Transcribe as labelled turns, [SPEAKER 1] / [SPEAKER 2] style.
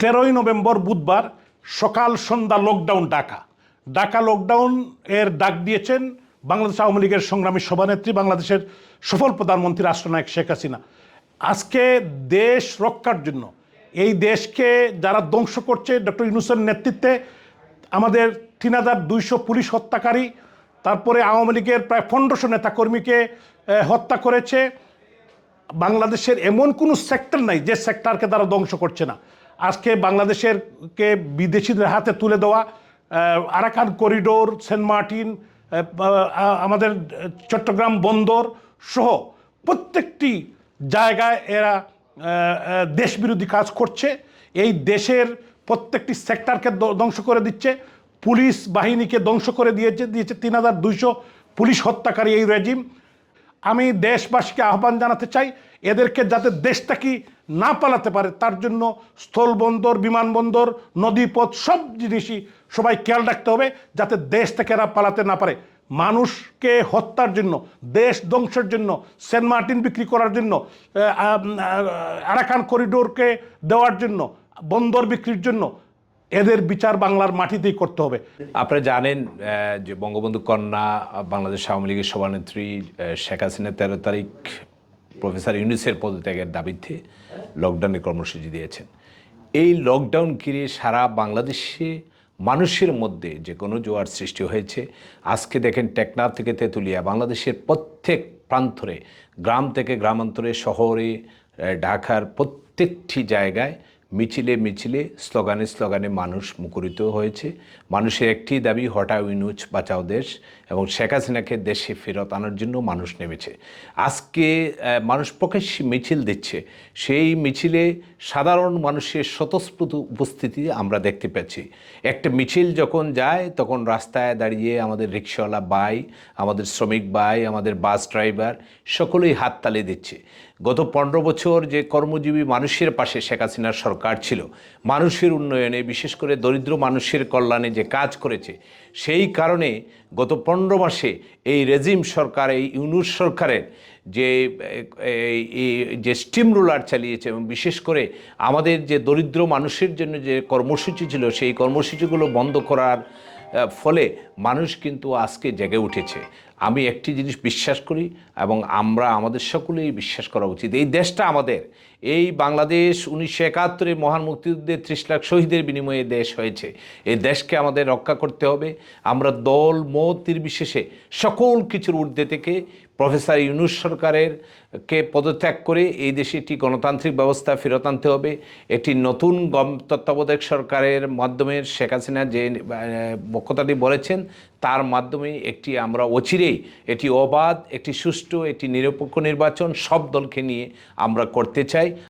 [SPEAKER 1] তেরোই নভেম্বর বুধবার সকাল সন্ধ্যা লকডাউন ডাকা ডাকা লকডাউন এর ডাক দিয়েছেন বাংলাদেশ আওয়ামী লীগের সংগ্রামী সভানেত্রী, বাংলাদেশের সফল প্রধানমন্ত্রী রাষ্ট্রনায়ক শেখ হাসিনা। আজকে দেশ রক্ষার জন্য, এই দেশকে যারা ধ্বংস করছে, ডক্টর ইউনুসের নেতৃত্বে আমাদের তিন হাজার দুইশো পুলিশ হত্যাকারী, তারপরে আওয়ামী লীগের প্রায় পনেরোশো নেতাকর্মীকে হত্যা করেছে। বাংলাদেশের এমন কোনো সেক্টর নাই যে সেক্টরকে তারা ধ্বংস করছে না। আজকে বাংলাদেশের কে বিদেশিদের হাতে তুলে দেওয়া আরাকান করিডোর, সেন্ট মার্টিন আমাদের চট্টগ্রাম বন্দর সহ প্রত্যেকটি জায়গায় এরা দেশবিরোধী কাজ করছে। এই দেশের প্রত্যেকটি সেক্টরকে ধ্বংস করে দিচ্ছে। পুলিশ বাহিনীকে ধ্বংস করে দিয়েছে দিয়েছে তিন হাজার দুইশো পুলিশ হত্যাকারী এই রেজিম। আমি দেশবাসীকে আহ্বান জানাতে চাই, এদেরকে যাতে দেশটাকে না পালাতে পারে, তার জন্য স্থলবন্দর, বিমানবন্দর, নদীপথ, সব জিনিসই সবাই খেয়াল রাখতে হবে, যাতে দেশ থেকে এরা পালাতে না পারে। মানুষকে হত্যার জন্য, দেশ ধ্বংসের জন্য, সেন্ট মার্টিন বিক্রি করার জন্য আরাকান করিডোরকে দেওয়ার জন্য, বন্দর বিক্রির জন্য এদের বিচার বাংলার মাটিতেই করতে হবে।
[SPEAKER 2] আপনারা জানেন যে বঙ্গবন্ধু কন্যা, বাংলাদেশ আওয়ামী লীগের সভানেত্রী শেখ হাসিনা তেরো তারিখ প্রফেসর ইউনুসের পদত্যাগের দাবিতে লকডাউনের কর্মসূচি দিয়েছেন। এই লকডাউন ঘিরে সারা বাংলাদেশে মানুষের মধ্যে যে কোনো জোয়ার সৃষ্টি হয়েছে। আজকে দেখেন টেকনাফ থেকে তেঁতুলিয়া, বাংলাদেশের প্রত্যেক প্রান্তরে, গ্রাম থেকে গ্রামান্তরে, শহরে ঢাকার প্রত্যেকটি জায়গায় মিছিলে মিছিলে, স্লোগানে স্লোগানে মানুষ মুখরিত হয়েছে। মানুষের একটি দাবি হটাও ইনুজ বাঁচাও দেশ এবং শেখ হাসিনাকে দেশে ফেরত আনার জন্য মানুষ নেমেছে। আজকে মানুষ প্রকাশ্যে মিছিল দিচ্ছে। সেই মিছিলে সাধারণ মানুষের স্বতঃস্ফূর্ত উপস্থিতি আমরা দেখতে পাচ্ছি একটা মিছিল যখন যায়, তখন রাস্তায় দাঁড়িয়ে আমাদের রিক্সাওয়ালা বাই আমাদের শ্রমিক বাই আমাদের বাস ড্রাইভার সকলেই হাততালি দিচ্ছে। গত পনেরো বছর যে কর্মজীবী মানুষের পাশে শেখ হাসিনার সরকার ছিল, মানুষের উন্নয়নে, বিশেষ করে দরিদ্র মানুষের কল্যাণে যে কাজ করেছে, সেই কারণে গত পনেরো মাসে এই রেজিম সরকার, এই ইউনুস সরকারের যে যে স্টিম রোলার চালিয়েছে এবং বিশেষ করে আমাদের যে দরিদ্র মানুষের জন্য যে কর্মসূচি ছিল, সেই কর্মসূচিগুলো বন্ধ করার ফলে মানুষ কিন্তু আজকে জেগে উঠেছে। আমি একটি জিনিস বিশ্বাস করি এবং আমরা আমাদের সকলেই বিশ্বাস করা উচিত। এই দেশটা আমাদের। এই বাংলাদেশ উনিশশো একাত্তরে মহান মুক্তিযুদ্ধের ত্রিশ লাখ শহীদের বিনিময়ে দেশ হয়েছে। এই দেশকে আমাদের রক্ষা করতে হবে। আমরা দল, মত নির্বিশেষে সকল কিছুর ঊর্ধ্বে থেকে প্রফেসর ইউনুস সরকারের কে পদত্যাগ করে এই দেশে একটি গণতান্ত্রিক ব্যবস্থা ফেরত আনতে হবে। একটি নতুন গম তত্ত্বাবধায়ক সরকারের মাধ্যমে শেখ হাসিনা যে বক্ততাটি বলেছেন, তার মাধ্যমে একটি আমরা অচিরেই এটি অবাধ, একটি সুষ্ঠু, একটি নিরপেক্ষ নির্বাচন সব দলকে নিয়ে আমরা করতে চাই।